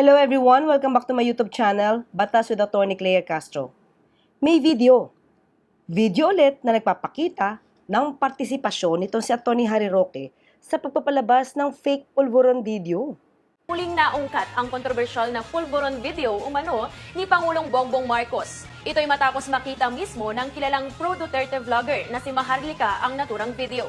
Hello everyone, welcome back to my YouTube channel, Batas with Attorney Claire Castro. May video. Video ulit na nagpapakita ng partisipasyon nitong si Attorney Harry Roque sa pagpapalabas ng fake pulburon video. Muling naungkat ang kontrobersyal na pulburon video umano ni Pangulong Bongbong Marcos. Ito'y matapos makita mismo ng kilalang pro-Duterte vlogger na si Maharlika ang naturang video.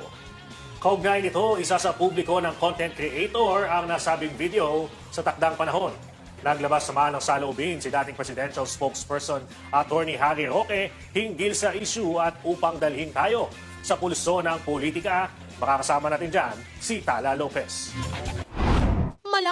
Kaugnay nito, isa sa publiko ng content creator ang nasabing video sa takdang panahon. Naglabas naman ng saloobin si dating presidential spokesperson Attorney Harry Roque hinggil sa issue at upang dalhin tayo sa pulso ng politika. Makakasama natin dyan si Tala Lopez.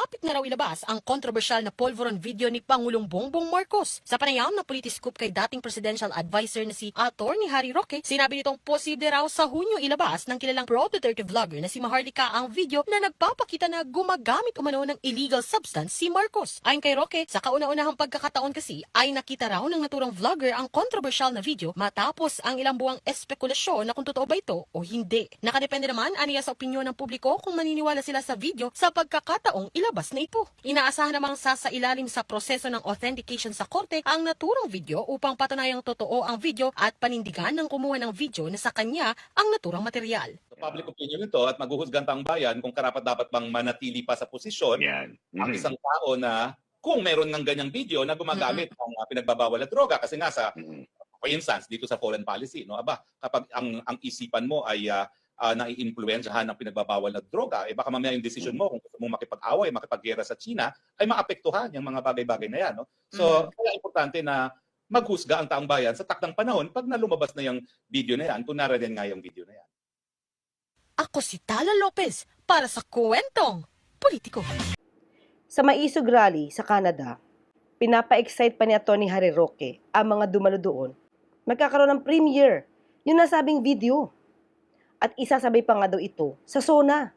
Malapit na raw ilabas ang kontrobersyal na polvoron video ni Pangulong Bongbong Marcos. Sa panayam ng Politiscoop kay dating presidential advisor na si Attorney Harry Roque, sinabi nitong posible raw sa Hunyo ilabas ng kilalang pro-Duterte vlogger na si Maharlika ang video na nagpapakita na gumagamit umano ng illegal substance si Marcos. Ayon kay Roque, sa kauna-unahang pagkakataon kasi ay nakita raw ng naturang vlogger ang kontrobersyal na video matapos ang ilang buwang espekulasyon na kung totoo ba ito o hindi. Nakadepende naman aniya sa opinyon ng publiko kung maniniwala sila sa video sa pagkakataong ilabas na ito. Inaasahan namang sasailalim sa proseso ng authentication sa korte ang naturang video upang patunayang totoo ang video at panindigan ng kumuha ng video na sa kanya ang naturang material. Public opinion ito at maghuhusgan pa ang bayan kung karapat dapat bang manatili pa sa posisyon Yan. ang Mhm. isang tao na kung meron ng ganyang video na gumagamit ng uh, pinagbabawal na droga kasi nga sa Mhm. for instance dito sa foreign policy no aba kapag ang ang isipan mo ay uh, uh, naiimpluwensyahan ng pinagbabawal na droga eh baka mamaya yung decision mo kung gusto mo makipag-away makipaggera sa China ay maapektuhan yung mga bagay-bagay na yan no so kaya importante na maghusga ang taong bayan sa takdang panahon pag nalumabas na yung video na yan kung nariyan nga yung video na yan Ako si Tala Lopez para sa Kwentong Politiko. Sa Maisog Rally sa Canada, pinapa-excite pa ni Attorney Harry Roque ang mga dumalo doon. Magkakaroon ng premiere yung nasabing video. At isasabay pa nga daw ito sa SONA.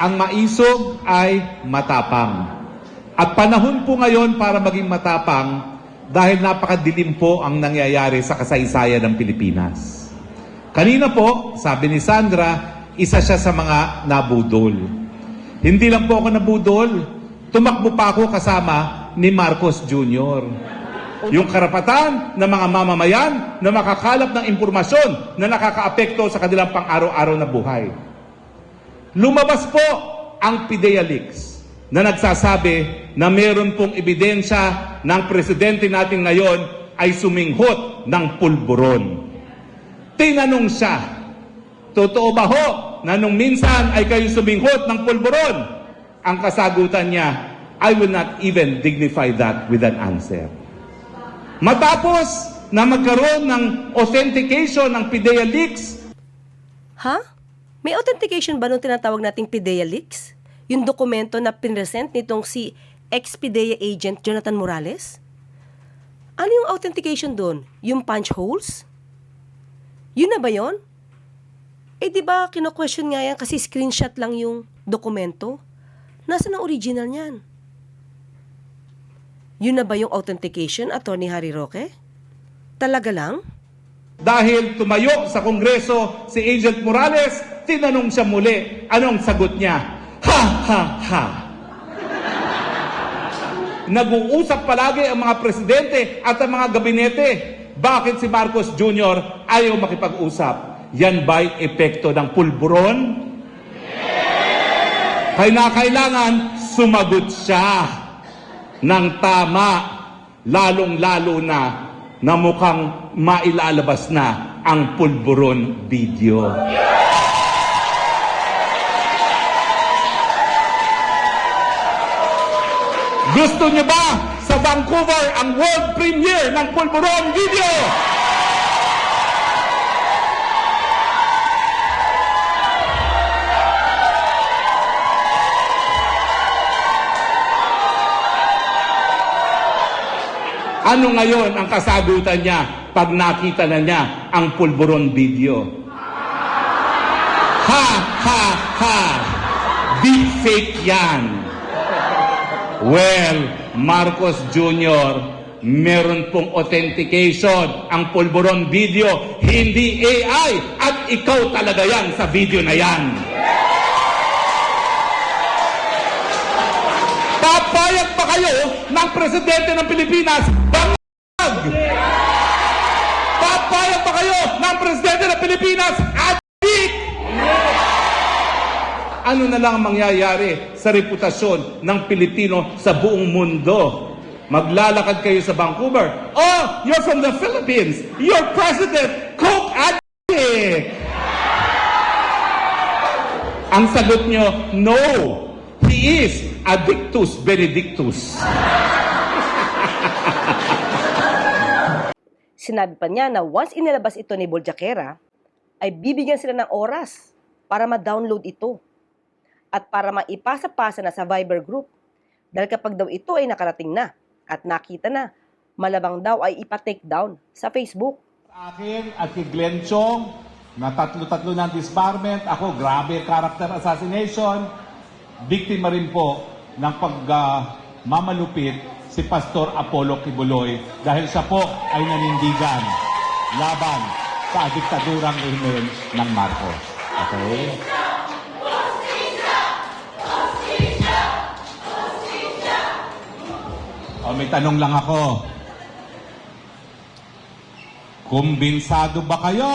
Ang maisog ay matapang. At panahon po ngayon para maging matapang dahil napakadilim po ang nangyayari sa kasaysayan ng Pilipinas. Kanina po, sabi ni Sandra, isa siya sa mga nabudol. Hindi lang po ako nabudol, tumakbo pa ako kasama ni Marcos Jr. Yung karapatan ng mga mamamayan na makakalap ng impormasyon na nakakaapekto sa kanilang pang-araw-araw na buhay. Lumabas po ang PIDEA Leaks na nagsasabi na meron pong ebidensya ng presidente natin ngayon ay suminghot ng pulburon. Tinanong siya, totoo ba ho na nung minsan ay kayo suminghot ng pulburon? Ang kasagutan niya, I will not even dignify that with an answer. Matapos na magkaroon ng authentication ng PIDEA Leaks, Ha? May authentication ba nung tinatawag nating PIDEA Leaks? Yung dokumento na pinresent nitong si ex-PIDEA agent Jonathan Morales? Ano yung authentication doon? Yung punch holes? Yun na ba yon? Eh di ba kino-question nga yan kasi screenshot lang yung dokumento? Nasaan ang original niyan? Yun na ba yung authentication, Attorney Harry Roque? Talaga lang? Dahil tumayo sa Kongreso si Agent Morales, tinanong siya muli. Anong sagot niya? Ha, ha, ha. Nag-uusap palagi ang mga presidente at ang mga gabinete. Bakit si Marcos Jr. ayaw makipag-usap? Yan ba'y epekto ng pulburon? Kaya kailangan sumagot siya ng tama, lalong-lalo na na mukhang mailalabas na ang pulburon video. Gusto niyo ba sa Vancouver ang world premiere ng pulburon video? Ano ngayon ang kasagutan niya pag nakita na niya ang pulburon video? Ha, ha, ha! Deep fake yan. Well, Marcos Jr., meron pong authentication ang pulburon video, hindi AI, at ikaw talaga yan sa video na yan. Tapos, Papayag pa kayo ng presidente ng Pilipinas? Bangag! Papayag pa kayo ng presidente ng Pilipinas? Adik! Ano na lang ang mangyayari sa reputasyon ng Pilipino sa buong mundo? Maglalakad kayo sa Vancouver. Oh, you're from the Philippines. Your president, Coke Addict! Ang sagot nyo, no. He is addictus benedictus. Sinabi pa niya na once inilabas ito ni Boljakera, ay bibigyan sila ng oras para ma-download ito at para maipasa-pasa na sa Viber group. Dahil kapag daw ito ay nakarating na at nakita na, malabang daw ay ipa-take down sa Facebook. Sa akin at kay Glenn Chong, na tatlo-tatlo ng disbarment. Ako, grabe character assassination. Biktima rin po ng pagmamalupit si Pastor Apollo Kibuloy dahil siya po ay nanindigan laban sa diktadurang rehimen ng Marcos. Okay? O, may tanong lang ako. Kumbinsado ba kayo?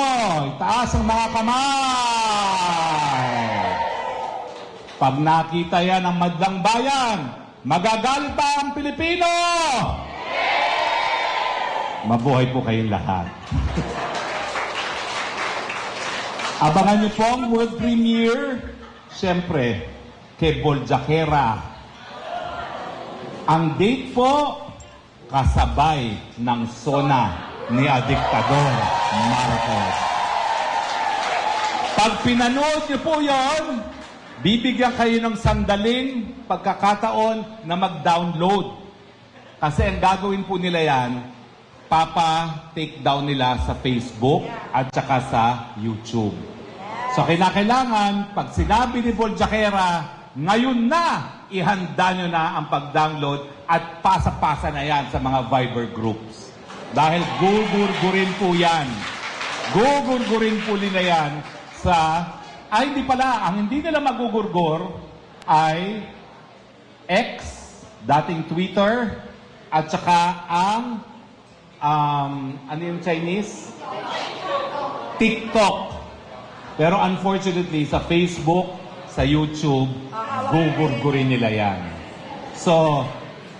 Itaas ang mga kamay! Pag nakita yan ng madlang bayan, magagalit ba ang Pilipino? Mabuhay po kayong lahat. Abangan niyo po world premiere, siyempre, kay Boljakera. Ang date po, kasabay ng SONA ni Adiktador Marcos. Pag pinanood niyo po yon, bibigyan kayo ng sandaling pagkakataon na mag-download. Kasi ang gagawin po nila yan, papa take down nila sa Facebook at saka sa YouTube. So kinakailangan, pag sinabi ni Boljakera, ngayon na, ihanda nyo na ang pag-download at pasa-pasa na yan sa mga Viber groups. Dahil gugurgurin po yan. Gugurgurin po nila yan sa... Ay, hindi pala. Ang hindi nila magugurgur ay X, dating Twitter, at saka ang... Um, ano yung Chinese? TikTok. Pero unfortunately, sa Facebook, sa YouTube, gugurgurin nila yan. So,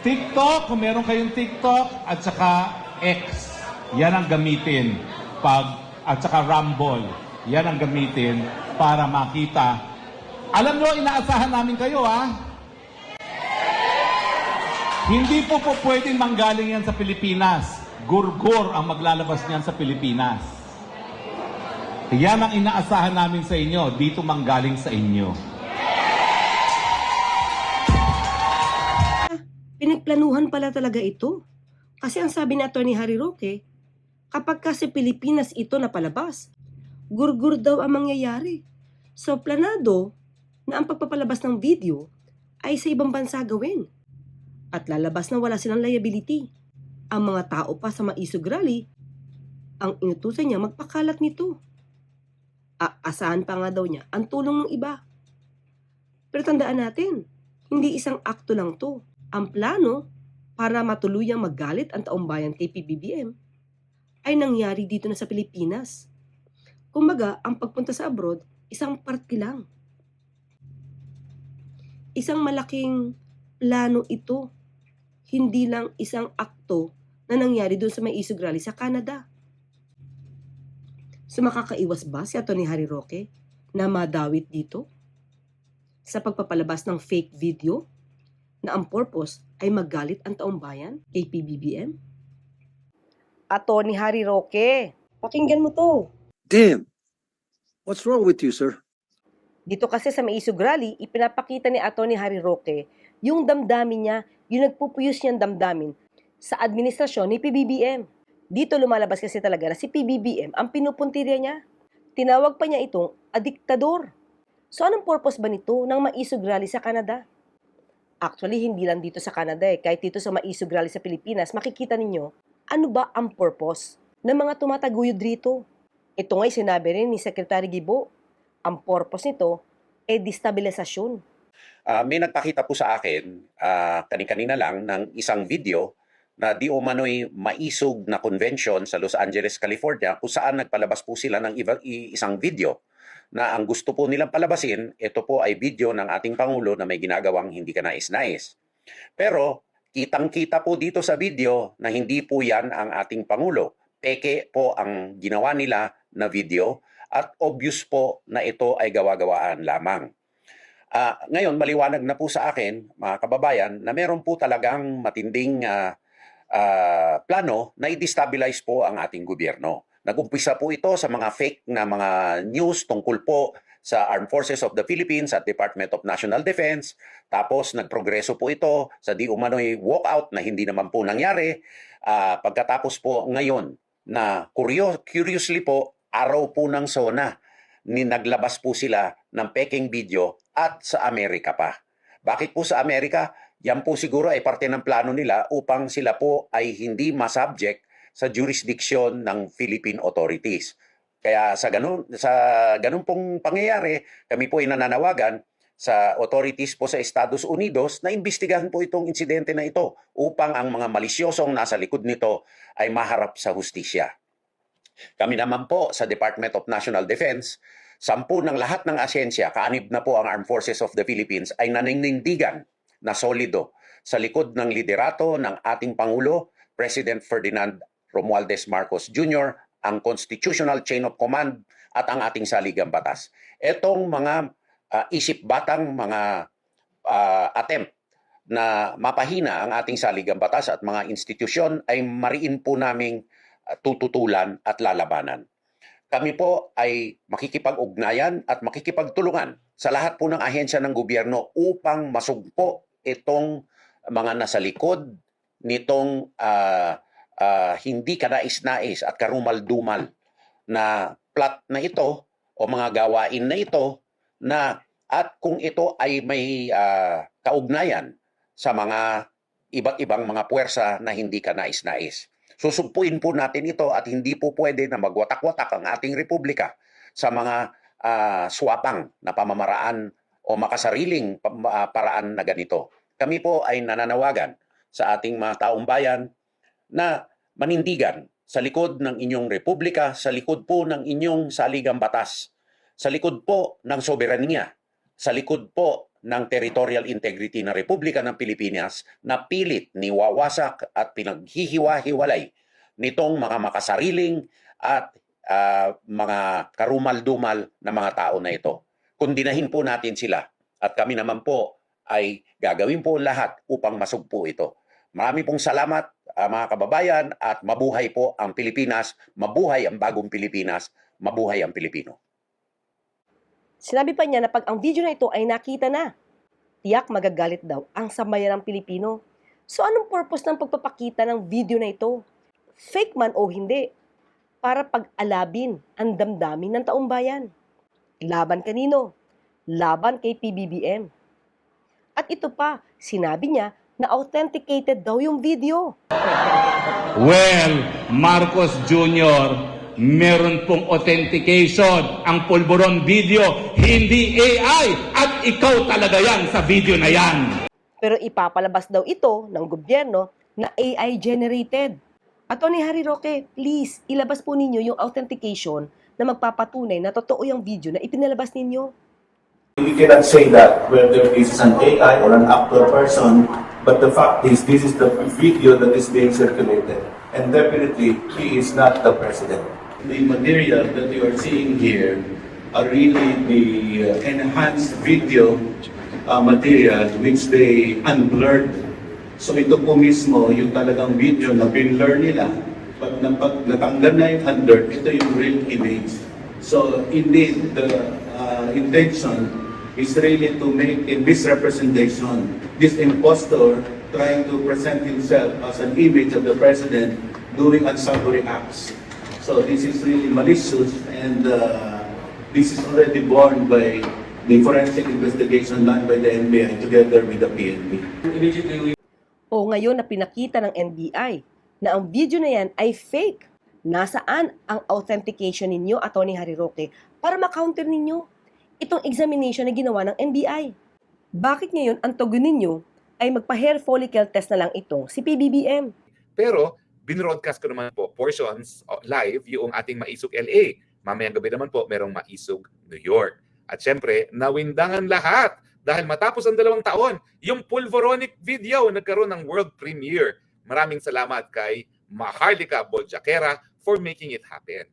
TikTok, kung meron kayong TikTok, at saka X, yan ang gamitin. Pag, at saka Rumble, yan ang gamitin para makita. Alam nyo, inaasahan namin kayo, ha? Hindi po po pwedeng manggaling yan sa Pilipinas. Gurgur ang maglalabas niyan sa Pilipinas. Yan ang inaasahan namin sa inyo, dito manggaling sa inyo. Pinagplanuhan pala talaga ito. Kasi ang sabi ni Atty. Harry Roque, kapag kasi Pilipinas ito napalabas, gurgur daw ang mangyayari. So planado na ang pagpapalabas ng video ay sa ibang bansa gawin. At lalabas na wala silang liability. Ang mga tao pa sa maisog rally, ang inutusan niya magpakalat nito. Aasahan pa nga daw niya ang tulong ng iba. Pero tandaan natin, hindi isang akto lang to. Ang plano para matuluyang magalit ang taong bayan kay PBBM ay nangyari dito na sa Pilipinas. Kumbaga, ang pagpunta sa abroad, isang parte lang. Isang malaking plano ito. Hindi lang isang akto na nangyari doon sa may isog rally sa Canada. So makakaiwas ba si Atty. Harry Roque na madawit dito? Sa pagpapalabas ng fake video na ang purpose ay magalit ang taong bayan kay PBBM? Atty. Harry Roque, pakinggan mo to. Damn. What's wrong with you, sir? Dito kasi sa Maisog Rally, ipinapakita ni Atty. Harry Roque yung damdamin niya, yung nagpupuyos niyang damdamin sa administrasyon ni PBBM. Dito lumalabas kasi talaga na si PBBM ang pinupuntirya niya. Tinawag pa niya itong adiktador. So anong purpose ba nito ng Maisog Rally sa Canada? Actually, hindi lang dito sa Canada eh. Kahit dito sa Maisog Rally sa Pilipinas, makikita ninyo ano ba ang purpose ng mga tumataguyod rito. Ito nga'y sinabi rin ni Secretary Gibo ang purpose nito ay destabilisasyon. Ah, may nagpakita po sa akin ah, kani-kanina lang ng isang video na di umano'y maisog na convention sa Los Angeles, California kung saan nagpalabas po sila ng iba, isang video na ang gusto po nilang palabasin, ito po ay video ng ating Pangulo na may ginagawang hindi ka nais-nais. Pero kitang-kita po dito sa video na hindi po yan ang ating Pangulo. Peke po ang ginawa nila na video at obvious po na ito ay gawa-gawaan lamang. Ah, ngayon, maliwanag na po sa akin, mga kababayan, na meron po talagang matinding ah, ah, plano na i-destabilize po ang ating gobyerno. Nag-umpisa po ito sa mga fake na mga news tungkol po sa Armed Forces of the Philippines at Department of National Defense. Tapos nagprogreso po ito sa di umano'y walkout na hindi naman po nangyari. Ah, pagkatapos po ngayon na curio- curiously po, araw po ng SONA, ni naglabas po sila ng peking video at sa Amerika pa. Bakit po sa Amerika? Yan po siguro ay parte ng plano nila upang sila po ay hindi masubject sa jurisdiction ng Philippine authorities. Kaya sa ganun, sa ganun pong pangyayari, kami po ay nananawagan sa authorities po sa Estados Unidos na imbestigahan po itong insidente na ito upang ang mga malisyosong nasa likod nito ay maharap sa hustisya. Kami naman po sa Department of National Defense, sampu ng lahat ng asensya, kaanib na po ang Armed Forces of the Philippines, ay naninindigan na solido sa likod ng liderato ng ating Pangulo, President Ferdinand Romualdez Marcos Jr., ang constitutional chain of command at ang ating saligang batas. Etong mga ah, isip batang mga ah, attempt na mapahina ang ating saligang batas at mga institusyon ay mariin po naming tututulan at lalabanan. Kami po ay makikipag-ugnayan at makikipagtulungan sa lahat po ng ahensya ng gobyerno upang masugpo itong mga nasa likod nitong ah, ah, hindi kanais-nais at karumal-dumal na plot na ito o mga gawain na ito na at kung ito ay may ah, kaugnayan sa mga iba't ibang mga puwersa na hindi ka Susugpuin po natin ito at hindi po pwede na magwatak-watak ang ating republika sa mga ah, swapang na pamamaraan o makasariling ah, paraan na ganito. Kami po ay nananawagan sa ating mga taong bayan na manindigan sa likod ng inyong republika, sa likod po ng inyong saligang batas, sa likod po ng soberanya, sa likod po ng territorial integrity ng Republika ng Pilipinas na pilit niwawasak at pinaghihiwa-hiwalay nitong mga makasariling at ah, mga karumal-dumal na mga tao na ito. Kundinahin po natin sila at kami naman po ay gagawin po lahat upang masugpo ito. Marami pong salamat ah, mga kababayan at mabuhay po ang Pilipinas, mabuhay ang bagong Pilipinas, mabuhay ang Pilipino. Sinabi pa niya na pag ang video na ito ay nakita na, tiyak magagalit daw ang sambayan ng Pilipino. So anong purpose ng pagpapakita ng video na ito? Fake man o hindi? Para pag-alabin ang damdamin ng taong bayan. Laban kanino? Laban kay PBBM. At ito pa, sinabi niya na authenticated daw yung video. Well, Marcos Jr., meron pong authentication ang pulburon video, hindi AI, at ikaw talaga yan sa video na yan. Pero ipapalabas daw ito ng gobyerno na AI generated. At Tony Harry Roque, please, ilabas po ninyo yung authentication na magpapatunay na totoo yung video na ipinalabas ninyo. We cannot say that whether this is an AI or an actual person, but the fact is, this is the video that is being circulated. And definitely, he is not the president. The material that you are seeing here are really the uh, enhanced video uh, material which they unblurred. So ito po mismo, yung talagang video na binlur nila, pag, na, pag natanggal na yung unblurred, ito yung real image. So indeed, the uh, intention is really to make a misrepresentation. This impostor trying to present himself as an image of the president doing unsavory acts. So this is really malicious and uh, this is already borne by the forensic investigation done by the NBI together with the PNP. O ngayon na pinakita ng NBI na ang video na yan ay fake. Nasaan ang authentication ninyo, Atty. Harry Roque, para ma-counter ninyo itong examination na ginawa ng NBI? Bakit ngayon ang tugon ninyo ay magpa-hair follicle test na lang itong si PBBM? Pero binroadcast ko naman po portions o- live yung ating Maisog LA. Mamayang gabi naman po merong Maisog New York. At syempre, nawindangan lahat dahil matapos ang dalawang taon, yung Pulvoronic video nagkaroon ng world premiere. Maraming salamat kay Maharlika Boljakera for making it happen.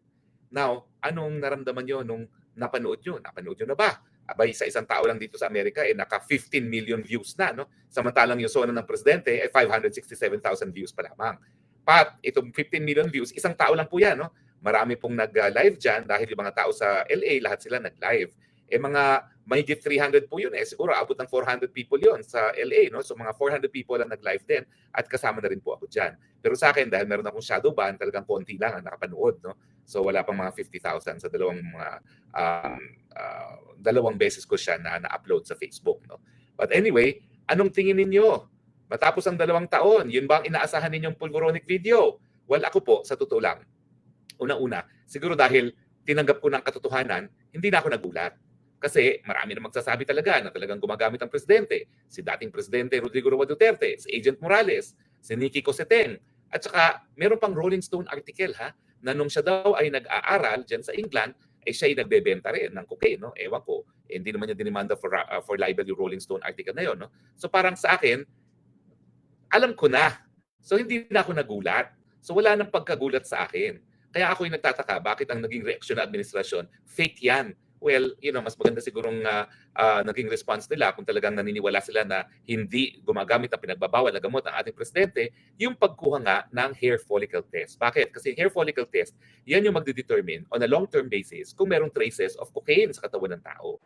Now, anong naramdaman nyo nung napanood nyo? Napanood nyo na ba? Abay, sa isang tao lang dito sa Amerika, eh, naka 15 million views na. No? Samantalang yung zona ng presidente, eh, 567,000 views pa lamang. Pat, itong 15 million views, isang tao lang po yan. No? Marami pong nag-live dyan dahil yung mga tao sa LA, lahat sila nag-live. Eh mga mahigit 300 po yun eh. Siguro abot ng 400 people yon sa LA. No? So mga 400 people ang nag-live din at kasama na rin po ako dyan. Pero sa akin, dahil meron akong shadow ban, talagang konti lang ang nakapanood. No? So wala pang mga 50,000 sa dalawang mga um, uh, dalawang beses ko siya na na-upload sa Facebook. No? But anyway, anong tingin ninyo? Matapos ang dalawang taon, yun ba ang inaasahan ninyong pulvoronic video? Well, ako po, sa totoo lang, una-una, siguro dahil tinanggap ko ng katotohanan, hindi na ako nagulat. Kasi marami na magsasabi talaga na talagang gumagamit ang presidente. Si dating presidente Rodrigo Roa Duterte, si Agent Morales, si Nikki Coseten. At saka meron pang Rolling Stone article ha, na nung siya daw ay nag-aaral dyan sa England, eh siya ay nagbebenta rin ng cocaine. No? Ewan ko, eh, hindi naman niya dinimanda for, uh, for libel yung Rolling Stone article na yun. No? So parang sa akin, alam ko na. So hindi na ako nagulat. So wala nang pagkagulat sa akin. Kaya ako yung nagtataka, bakit ang naging reaksyon ng administrasyon, fake yan. Well, you know, mas maganda sigurong uh, uh, naging response nila kung talagang naniniwala sila na hindi gumagamit ang pinagbabawal na gamot ang ating presidente, yung pagkuha nga ng hair follicle test. Bakit? Kasi hair follicle test, yan yung magdedetermine on a long-term basis kung merong traces of cocaine sa katawan ng tao.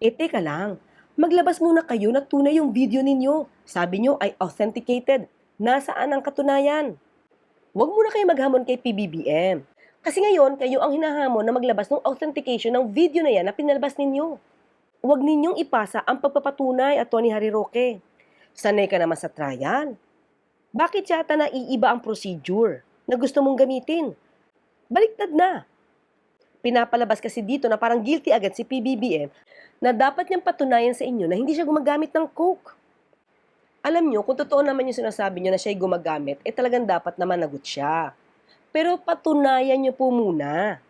Eh, teka lang. Maglabas muna kayo na tunay yung video ninyo. Sabi nyo ay authenticated. Nasaan ang katunayan? Huwag muna kayo maghamon kay PBBM. Kasi ngayon, kayo ang hinahamon na maglabas ng authentication ng video na yan na pinalabas ninyo. Huwag ninyong ipasa ang pagpapatunay at Tony Harry Roque. Sanay ka naman sa trial. Bakit yata naiiba ang procedure na gusto mong gamitin? Baliktad na. Pinapalabas kasi dito na parang guilty agad si PBBM na dapat niyang patunayan sa inyo na hindi siya gumagamit ng coke. Alam niyo, kung totoo naman yung sinasabi niyo na siya'y gumagamit, eh talagang dapat naman nagot siya. Pero patunayan niyo po muna.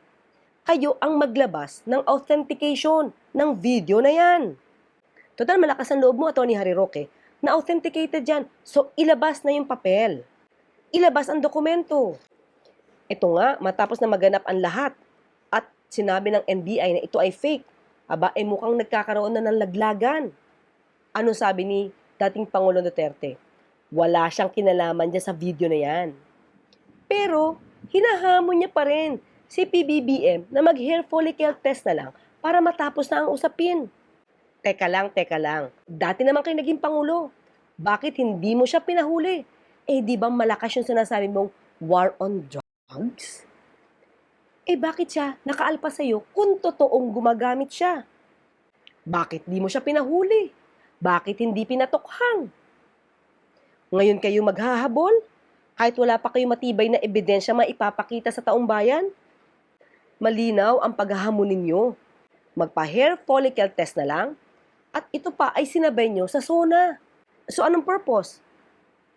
Kayo ang maglabas ng authentication ng video na yan. Total, malakas ang loob mo, Tony Harry Roque, na authenticated yan. So, ilabas na yung papel. Ilabas ang dokumento. Ito nga, matapos na maganap ang lahat at sinabi ng NBI na ito ay fake, aba, ay mukhang nagkakaroon na ng laglagan. Ano sabi ni dating Pangulong Duterte? Wala siyang kinalaman dyan sa video na yan. Pero, hinahamon niya pa rin si PBBM na mag-hair follicle test na lang para matapos na ang usapin. Teka lang, teka lang. Dati naman kayo naging Pangulo. Bakit hindi mo siya pinahuli? Eh, di ba malakas yung sinasabi mong war on drugs? Eh, bakit siya nakaalpa sa'yo kung totoong gumagamit siya? Bakit di mo siya pinahuli? Bakit hindi pinatokhang? Ngayon kayo maghahabol? Kahit wala pa kayo matibay na ebidensya maipapakita sa taong bayan? Malinaw ang paghahamon ninyo. Magpa-hair follicle test na lang at ito pa ay sinabay nyo sa SONA. So anong purpose?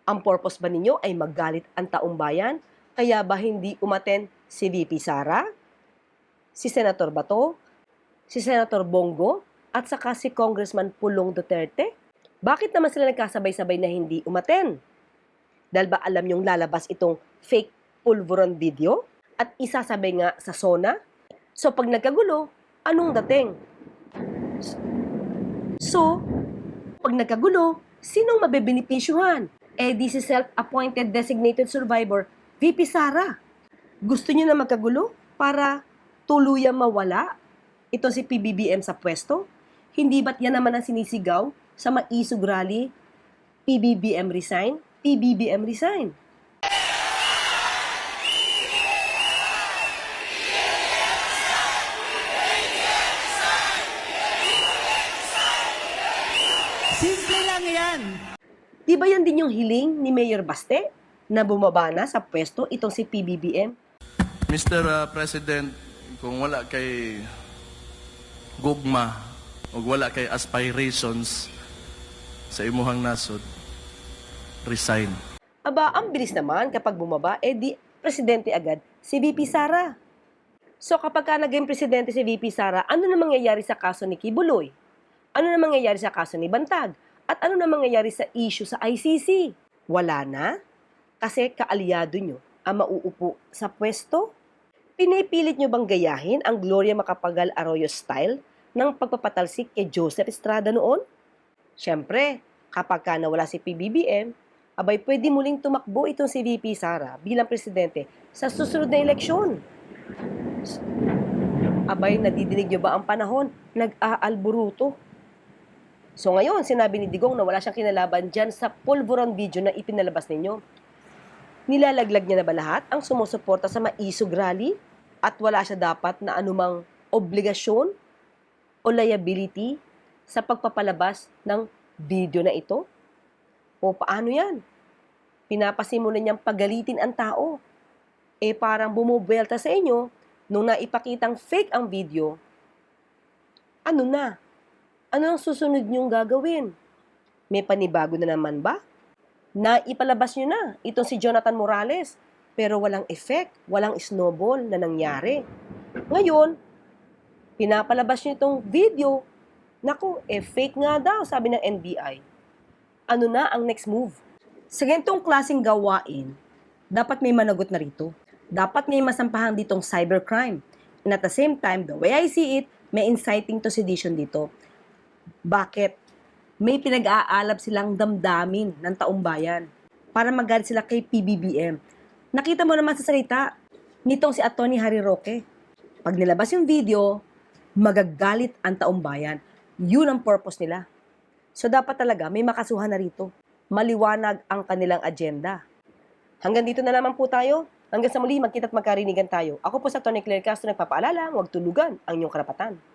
Ang purpose ba ninyo ay maggalit ang taong bayan? Kaya ba hindi umaten si VP Sara? Si Senator Bato? Si Senator Bongo? At saka si Congressman Pulong Duterte? Bakit naman sila nagkasabay-sabay na hindi umaten? Dahil ba alam yung lalabas itong fake pulveron video? At isasabay nga sa SONA? So pag nagkagulo, anong dating? So, pag nagkagulo, sinong mabebenipisyuhan? Eh di si self-appointed designated survivor, VP Sara. Gusto niyo na magkagulo para tuluyang mawala ito si PBBM sa pwesto? Hindi ba't yan naman ang sinisigaw sa maisog rally? PBBM resign? PBBM resign. Simple lang yan. Di ba yan din yung hiling ni Mayor Baste na bumaba na sa pwesto itong si PBBM? Mr. uh, President, kung wala kay gugma o wala kay aspirations sa imuhang nasod, resign. Aba, ang bilis naman kapag bumaba, eh di presidente agad si VP Sara. So kapag ka naging presidente si VP Sara, ano na mangyayari sa kaso ni Kibuloy? Ano na mangyayari sa kaso ni Bantag? At ano na mangyayari sa issue sa ICC? Wala na? Kasi kaalyado nyo ang mauupo sa pwesto? Pinipilit nyo bang gayahin ang Gloria Macapagal Arroyo style ng pagpapatalsik kay Joseph Estrada noon? Siyempre, kapag ka nawala si PBBM, abay pwede muling tumakbo itong si VP Sara bilang presidente sa susunod na eleksyon. Abay, nadidinig nyo ba ang panahon? Nag-aalburuto. So ngayon, sinabi ni Digong na wala siyang kinalaban dyan sa pulveron video na ipinalabas ninyo. Nilalaglag niya na ba lahat ang sumusuporta sa maisog rally? At wala siya dapat na anumang obligasyon o liability sa pagpapalabas ng video na ito? O paano yan? Pinapasimulan niyang pagalitin ang tao. Eh parang bumubelta sa inyo nung naipakitang fake ang video. Ano na? Ano ang susunod niyong gagawin? May panibago na naman ba? Naipalabas niyo na itong si Jonathan Morales pero walang effect, walang snowball na nangyari. Ngayon, pinapalabas niyo itong video. Naku, eh fake nga daw, sabi ng NBI. Ano na ang next move? Sa ganitong klaseng gawain, dapat may managot na rito. Dapat may masampahan ditong cybercrime. And at the same time, the way I see it, may inciting to sedition dito. Bakit? May pinag-aalab silang damdamin ng taong bayan para magalit sila kay PBBM. Nakita mo naman sa salita nitong si Atty. Harry Roque. Pag nilabas yung video, magagalit ang taong bayan. Yun ang purpose nila. So dapat talaga may makasuhan na rito. Maliwanag ang kanilang agenda. Hanggang dito na naman po tayo. Hanggang sa muli, magkita at magkarinigan tayo. Ako po sa Tony Claire Castro nagpapaalala, huwag tulugan ang inyong karapatan.